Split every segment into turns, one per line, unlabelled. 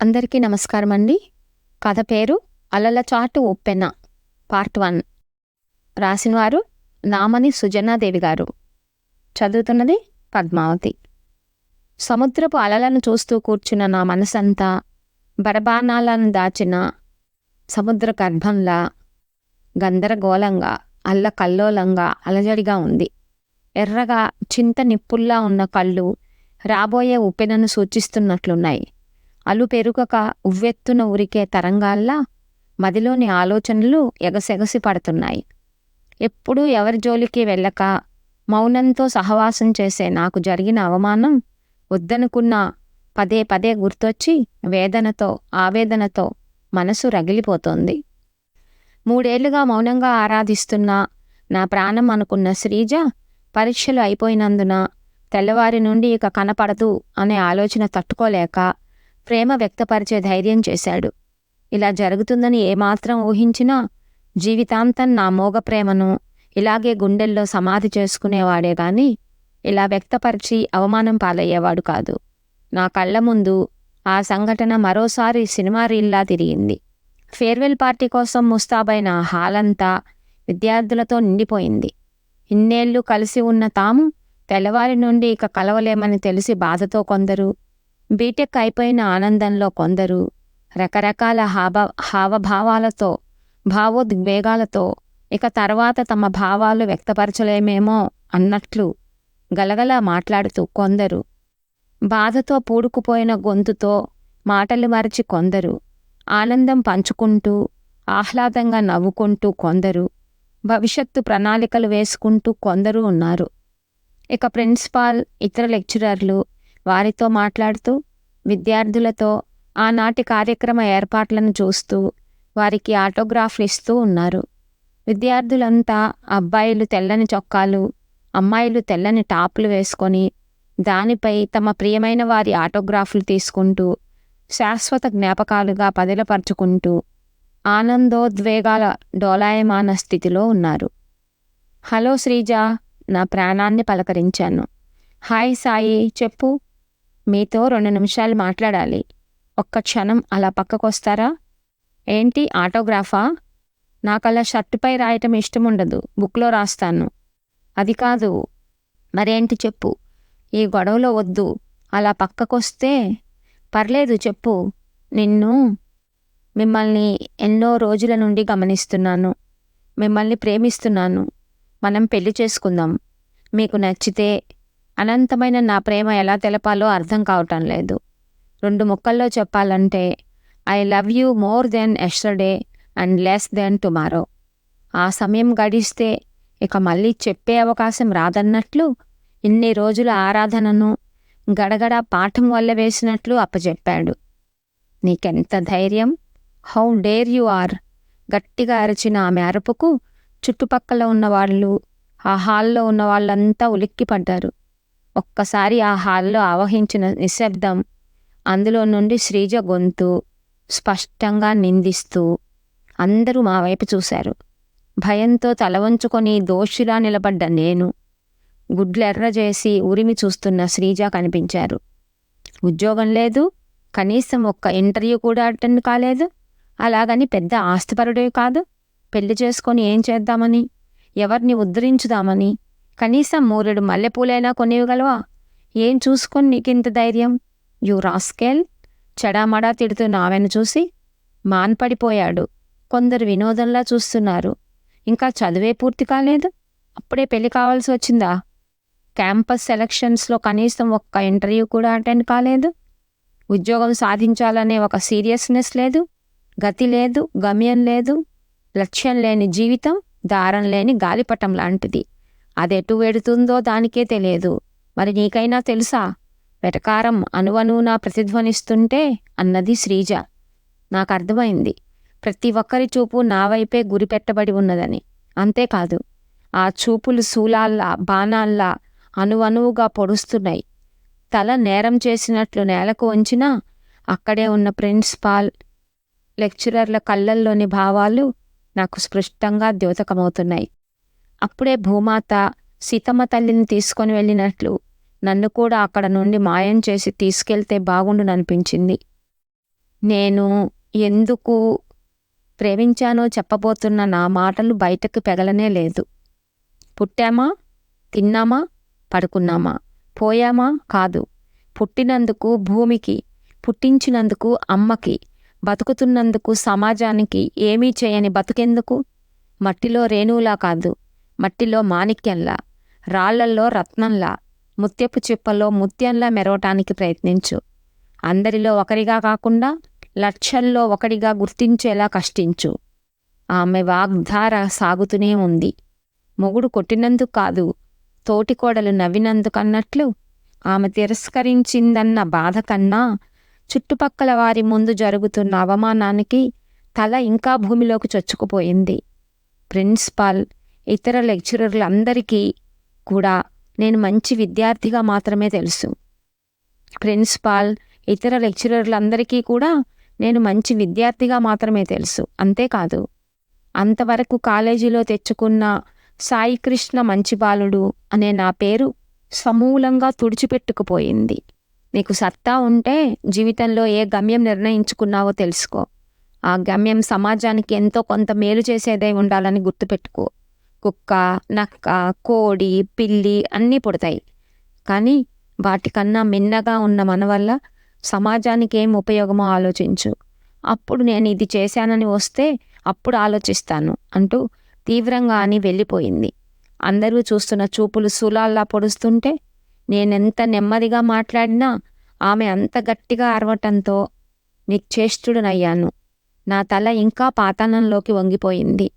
అందరికీ నమస్కారం అండి. కథ పేరు అలల చాటు ఉప్పెన పార్ట్ వన్. రాసినవారు నామని సుజనాదేవి గారు. చదువుతున్నది పద్మావతి. సముద్రపు అలలను చూస్తూ కూర్చున్న నా మనసంతా బరబాణాలను దాచిన సముద్ర గర్భంలా గందరగోళంగా అల్లకల్లోలంగా అలజడిగా ఉంది. ఎర్రగా చింత నిప్పుల్లా ఉన్న కళ్ళు రాబోయే ఉప్పెనను సూచిస్తున్నట్లున్నాయి. అలు పెరుగక ఉవ్వెత్తున ఉరికే తరంగాల్లా మదిలోని ఆలోచనలు ఎగసెగసి పడుతున్నాయి. ఎప్పుడూ ఎవరి జోలికి వెళ్ళక మౌనంతో సహవాసం చేసే నాకు జరిగిన అవమానం వద్దనుకున్న పదే పదే గుర్తొచ్చి వేదనతో ఆవేదనతో మనసు రగిలిపోతోంది. మూడేళ్ళుగా మౌనంగా ఆరాధిస్తున్న నా ప్రాణం అనుకున్న శ్రీజ పరీక్షలు అయిపోయినందున తెల్లవారి నుండి ఇక కనపడదు అనే ఆలోచన తట్టుకోలేక ప్రేమ వ్యక్తపరిచే ధైర్యం చేశాడు. ఇలా జరుగుతుందని ఏమాత్రం ఊహించినా జీవితాంతం నా మోగ ప్రేమను ఇలాగే గుండెల్లో సమాధి చేసుకునేవాడే గాని ఇలా వ్యక్తపరిచి అవమానం పాలయ్యేవాడు కాదు. నా కళ్ళ ముందు ఆ సంఘటన మరోసారి సినిమా రీల్లా తిరిగింది. ఫేర్వెల్ పార్టీ కోసం ముస్తాబైన హాలంతా విద్యార్థులతో నిండిపోయింది. ఇన్నేళ్ళు కలిసి ఉన్న తాము తెల్లవారి నుండి ఇక కలవలేమని తెలిసి బాధతో కొందరు బీటెక్ అయిపోయిన ఆనందంలో కొందరు రకరకాల హావ హావభావాలతో భావోద్వేగాలతో ఇక తర్వాత తమ భావాలు వ్యక్తపరచలేమేమో అన్నట్లు గలగలా మాట్లాడుతూ కొందరు బాధతో పూడుకుపోయిన గొంతుతో మాటలు మరచి కొందరు ఆనందం పంచుకుంటూ ఆహ్లాదంగా నవ్వుకుంటూ కొందరు భవిష్యత్తు ప్రణాళికలు వేసుకుంటూ కొందరు ఉన్నారు. ఇక ప్రిన్సిపాల్ ఇతర లెక్చరర్లు వారితో మాట్లాడుతూ విద్యార్థులతో ఆనాటి కార్యక్రమ ఏర్పాట్లను చూస్తూ వారికి ఆటోగ్రాఫ్లు ఇస్తూ ఉన్నారు. విద్యార్థులంతా అబ్బాయిలు తెల్లని చొక్కాలు అమ్మాయిలు తెల్లని టాపులు వేసుకొని దానిపై తమ ప్రియమైన వారి ఆటోగ్రాఫ్లు తీసుకుంటూ శాశ్వత జ్ఞాపకాలుగా పదిలపరుచుకుంటూ ఆనందోద్వేగాల డోలాయమాన స్థితిలో ఉన్నారు. హలో శ్రీజ నా ప్రాణాన్ని పలకరించాను. హాయ్ సాయి చెప్పు. మీతో రెండు నిమిషాలు మాట్లాడాలి. ఒక్క క్షణం అలా పక్కకొస్తారా? ఏంటి ఆటోగ్రాఫా? నాకు అలా షర్టుపై రాయటం ఇష్టం ఉండదు బుక్లో రాస్తాను. అది కాదు. మరేంటి చెప్పు? ఈ గొడవలో వద్దు. అలా పక్కకొస్తే? పర్లేదు చెప్పు. నిన్ను మిమ్మల్ని ఎన్నో రోజుల నుండి గమనిస్తున్నాను. మిమ్మల్ని ప్రేమిస్తున్నాను. మనం పెళ్ళి చేసుకుందాం. మీకు నచ్చితే అనంతమైన నా ప్రేమ ఎలా తెలపాలో అర్థం కావటం లేదు. రెండు ముక్కల్లో చెప్పాలంటే I love you more than yesterday and less than tomorrow. ఆ సమయం గడిస్తే ఇక మళ్ళీ చెప్పే అవకాశం రాదన్నట్లు ఇన్ని రోజుల ఆరాధనను గడగడ పాఠం వల్ల వేసినట్లు అప్పచెప్పాడు నీకెంత ధైర్యం? How dare you are? గట్టిగా అరిచిన ఆమె అరుపుకు చుట్టుపక్కల ఉన్నవాళ్ళు ఆ హాల్లో ఉన్న వాళ్ళంతా ఉలిక్కిపడ్డారు. ఒక్కసారి ఆ హాల్లో ఆవహించిన నిశ్శబ్దం అందులో నుండి శ్రీజ గొంతు స్పష్టంగా నిందిస్తూ అందరూ మా వైపు చూశారు. భయంతో తల వంచుకొని దోషిలా నిలబడ్డ నేను గుడ్లెర్ర చేసి ఉరిమి చూస్తున్న శ్రీజ కనిపించారు. ఉద్యోగం లేదు కనీసం ఒక్క ఇంటర్వ్యూ కూడా అటెండ్ కాలేదు. అలాగని పెద్ద ఆస్తిపరుడే కాదు. పెళ్ళి చేసుకొని ఏం చేద్దామని ఎవరిని ఉద్ధరించుదామని కనీసం మూరెడు మల్లెపూలైనా కొనివ్వగలవా? ఏం చూసుకొని నీకింత ధైర్యం? You rascal? చెడామడా తిడుతున్న ఆమెను చూసి మాన్పడిపోయాడు. కొందరు వినోదంలా చూస్తున్నారు. ఇంకా చదువే పూర్తి కాలేదు? అప్పుడే పెళ్ళి కావాల్సి వచ్చిందా? క్యాంపస్ సెలక్షన్స్లో కనీసం ఒక్క ఇంటర్వ్యూ కూడా అటెండ్ కాలేదు? ఉద్యోగం సాధించాలనే ఒక సీరియస్నెస్ లేదు? గతి లేదు? గమ్యం లేదు? లక్ష్యం లేని జీవితం దారం లేని గాలిపటం లాంటిది. అదెటు వెడుతుందో దానికే తెలియదు. మరి నీకైనా తెలుసా? వెటకారం అనువనునా ప్రతిధ్వనిస్తుంటే అన్నది శ్రీజ. నాకు అర్థమైంది ప్రతి ఒక్కరి చూపు నా వైపే గురిపెట్టబడి ఉన్నదని. అంతేకాదు ఆ చూపులు శూలాల్లా బాణాల్లా అనువనువుగా పొడుస్తున్నాయి. తల నేరం చేసినట్లు నేలకు వంచినా అక్కడే ఉన్న ప్రిన్సిపాల్ లెక్చరర్ల కళ్ళల్లోని భావాలు నాకు స్పష్టంగా ద్యోతకమవుతున్నాయి. అప్పుడే భూమాత సీతమ్మ తల్లిని తీసుకొని వెళ్ళినట్లు నన్ను కూడా అక్కడ నుండి మాయం చేసి తీసుకెళ్తే బాగుండుననిపించింది. నేను ఎందుకు ప్రేమించానో చెప్పబోతున్న నా మాటలు బయటకు పెగలనే లేదు. పుట్టామా? తిన్నామా? పడుకున్నామా? పోయామా? కాదు. పుట్టినందుకు భూమికి పుట్టించినందుకు అమ్మకి బతుకుతున్నందుకు సమాజానికి ఏమీ చేయని బతుకెందుకు? మట్టిలో రేణువులా కాదు. మట్టిలో మాణిక్యంలా రాళ్ళల్లో రత్నంలా ముత్యపు చిప్పలో ముత్యంలా మెరవటానికి ప్రయత్నించు. అందరిలో ఒకరిగా కాకుండా లక్షల్లో ఒకరిగా గుర్తించేలా కష్టించు. ఆమె వాగ్ధార సాగుతూనే ఉంది. మొగుడు కొట్టినందుకు కాదు తోటికోడలు నవ్వినందుకన్నట్లు ఆమె తిరస్కరించిందన్న బాధ కన్నా చుట్టుపక్కల వారి ముందు జరుగుతున్న అవమానానికి తల ఇంకా భూమిలోకి చొచ్చుకుపోయింది. ప్రిన్సిపాల్ ఇతర లెక్చరర్లందరికీ కూడా నేను మంచి విద్యార్థిగా మాత్రమే తెలుసు. ప్రిన్సిపాల్ ఇతర లెక్చరర్లందరికీ కూడా నేను మంచి విద్యార్థిగా మాత్రమే తెలుసు. అంతేకాదు అంతవరకు కాలేజీలో తెచ్చుకున్న సాయికృష్ణ మంచి బాలుడు అనే నా పేరు సమూలంగా తుడిచిపెట్టుకుపోయింది. నీకు సత్తా ఉంటే జీవితంలో ఏ గమ్యం నిర్ణయించుకున్నావో తెలుసుకో. ఆ గమ్యం సమాజానికి ఎంతో కొంత మేలు చేసేదై ఉండాలని గుర్తుపెట్టుకో. కుక్క నక్క కోడి పిల్లి అన్నీ పుడతాయి. కానీ వాటికన్నా మిన్నగా ఉన్న మన వల్ల సమాజానికి ఏం ఉపయోగమో ఆలోచించు. అప్పుడు నేను ఇది చేశానని వస్తే అప్పుడు ఆలోచిస్తాను అంటూ తీవ్రంగా అని వెళ్ళిపోయింది. అందరూ చూస్తున్న చూపులు సులాల్లా పొడుస్తుంటే నేనెంత నెమ్మదిగా మాట్లాడినా ఆమె అంత గట్టిగా అరవటంతో నిశ్చేష్టుడనయ్యాను. నా తల ఇంకా పాతాళంలోకి వంగిపోయింది.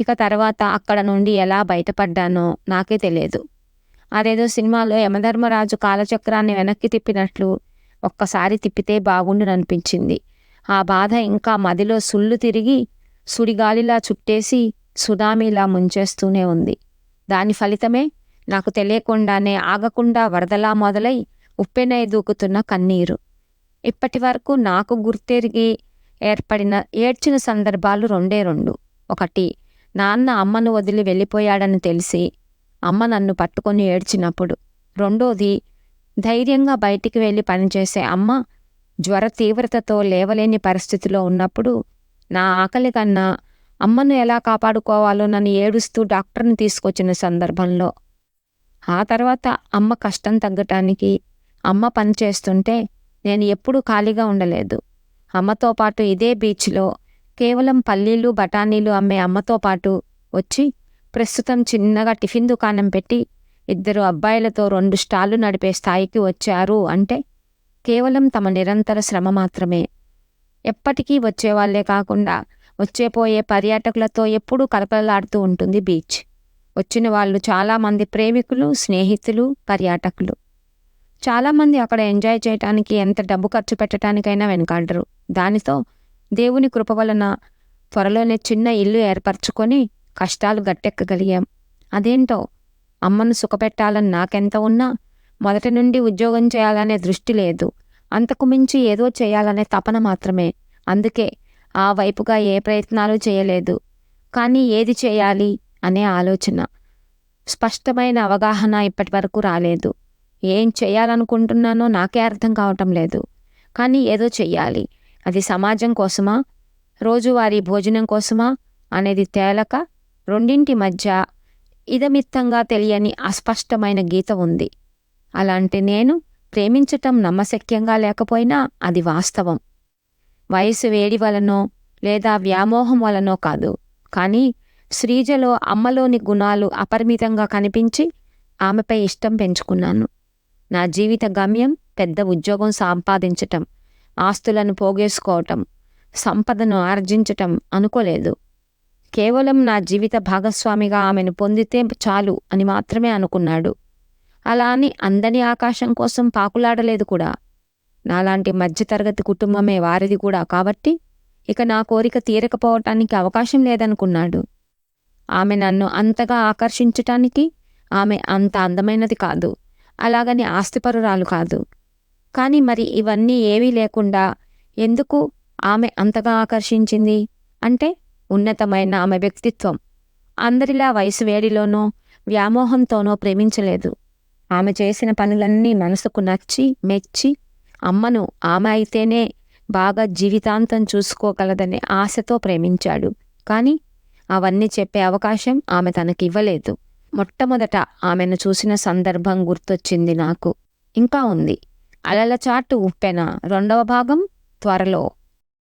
ఇక తర్వాత అక్కడ నుండి ఎలా బయటపడ్డానో నాకే తెలియదు. అదేదో సినిమాలో యమధర్మరాజు కాలచక్రాన్ని వెనక్కి తిప్పినట్లు ఒక్కసారి తిప్పితే బాగుండుననిపించింది. ఆ బాధ ఇంకా మదిలో సుళ్ళు తిరిగి సుడిగాలిలా చుట్టేసి సునామీలా ముంచేస్తూనే ఉంది. దాని ఫలితమే నాకు తెలియకుండానే ఆగకుండా వరదలా మొదలై ఉప్పెనై దూకుతున్న కన్నీరు. ఇప్పటి వరకు నాకు గుర్తెరిగి ఏర్పడిన ఏడ్చిన సందర్భాలు రెండే రెండు. ఒకటి నాన్న అమ్మను వదిలి వెళ్ళిపోయాడని తెలిసి అమ్మ నన్ను పట్టుకొని ఏడ్చినప్పుడు. రెండోది ధైర్యంగా బయటికి వెళ్ళి పనిచేసే అమ్మ జ్వర తీవ్రతతో లేవలేని పరిస్థితిలో ఉన్నప్పుడు నా ఆకలి కన్నా అమ్మను ఎలా కాపాడుకోవాలో నన్ను ఏడుస్తూ డాక్టర్ని తీసుకొచ్చిన సందర్భంలో. ఆ తర్వాత అమ్మ కష్టం తగ్గటానికి అమ్మ పనిచేస్తుంటే నేను ఎప్పుడూ ఖాళీగా ఉండలేదు. అమ్మతో పాటు ఇదే బీచ్లో కేవలం పల్లీలు బఠానీలు అమ్మే అమ్మతో పాటు వచ్చి ప్రస్తుతం చిన్నగా టిఫిన్ దుకాణం పెట్టి ఇద్దరు అబ్బాయిలతో రెండు స్టాళ్ళు నడిపే స్థాయికి వచ్చారు అంటే కేవలం తమ నిరంతర శ్రమ మాత్రమే. ఎప్పటికీ వచ్చేవాళ్ళే కాకుండా వచ్చేపోయే పర్యాటకులతో ఎప్పుడూ కలకలలాడుతూ ఉంటుంది బీచ్. వచ్చిన వాళ్ళు చాలామంది ప్రేమికులు స్నేహితులు పర్యాటకులు. చాలామంది అక్కడ ఎంజాయ్ చేయటానికి ఎంత డబ్బు ఖర్చు పెట్టడానికైనా వెనకాడరు. దానితో దేవుని కృప వలన త్వరలోనే చిన్న ఇల్లు ఏర్పరచుకొని కష్టాలు గట్టెక్కగలిగాం. అదేంటో? అమ్మను సుఖపెట్టాలని నాకెంత ఉన్నా మొదటి నుండి ఉద్యోగం చేయాలనే దృష్టి లేదు. అంతకు మించి ఏదో చేయాలనే తపన మాత్రమే. అందుకే ఆ వైపుగా ఏ ప్రయత్నాలు చేయలేదు. కానీ ఏది చేయాలి అనే ఆలోచన. స్పష్టమైన అవగాహన ఇప్పటి వరకు రాలేదు. ఏం చేయాలనుకుంటున్నానో నాకే అర్థం కావటం లేదు. కానీ ఏదో చెయ్యాలి. అది సమాజం కోసమా? రోజువారీ భోజనం కోసమా? అనేది తేలక రెండింటి మధ్య ఇదమిత్తంగా తెలియని అస్పష్టమైన గీత ఉంది. అలాంటి నేను ప్రేమించటం నమ్మశక్యంగా లేకపోయినా అది వాస్తవం. వయసు వేడి వలనో లేదా వ్యామోహం వలనో కాదు. కానీ శ్రీజలో అమ్మలోని గుణాలు అపరిమితంగా కనిపించి ఆమెపై ఇష్టం పెంచుకున్నాను. నా జీవిత గమ్యం పెద్ద ఉద్యోగం సంపాదించటం. ఆస్తులను పోగేసుకోవటం సంపదను ఆర్జించటం అనుకోలేదు. కేవలం నా జీవిత భాగస్వామిగా ఆమెను పొందితే చాలు అని మాత్రమే అనుకున్నాడు. అలా అని అందని ఆకాశం కోసం పాకులాడలేదు కూడా. నాలాంటి మధ్యతరగతి కుటుంబమే వారిది కూడా కాబట్టి ఇక నా కోరిక తీరకపోవటానికి అవకాశం లేదనుకున్నాడు. ఆమె నన్ను అంతగా ఆకర్షించటానికి ఆమె అంత అందమైనది కాదు. అలాగని ఆస్తిపరురాలు కాదు. కానీ మరి ఇవన్నీ ఏవీ లేకుండా ఎందుకు ఆమె అంతగా ఆకర్షించింది? అంటే ఉన్నతమైన ఆమె వ్యక్తిత్వం. అందరిలా వయసు వేడిలోనో వ్యామోహంతోనో ప్రేమించలేదు. ఆమె చేసిన పనులన్నీ మనసుకు నచ్చి మెచ్చి అమ్మను ఆమె అయితేనే బాగా జీవితాంతం చూసుకోగలదనే ఆశతో ప్రేమించాడు. కానీ అవన్నీ చెప్పే అవకాశం ఆమె తనకి ఇవ్వలేదు మొట్టమొదట ఆమెను చూసిన సందర్భం గుర్తొచ్చింది నాకు. ఇంకా ఉంది. అలల చాటు ఉప్పెన. రెండవ భాగం త్వరలో.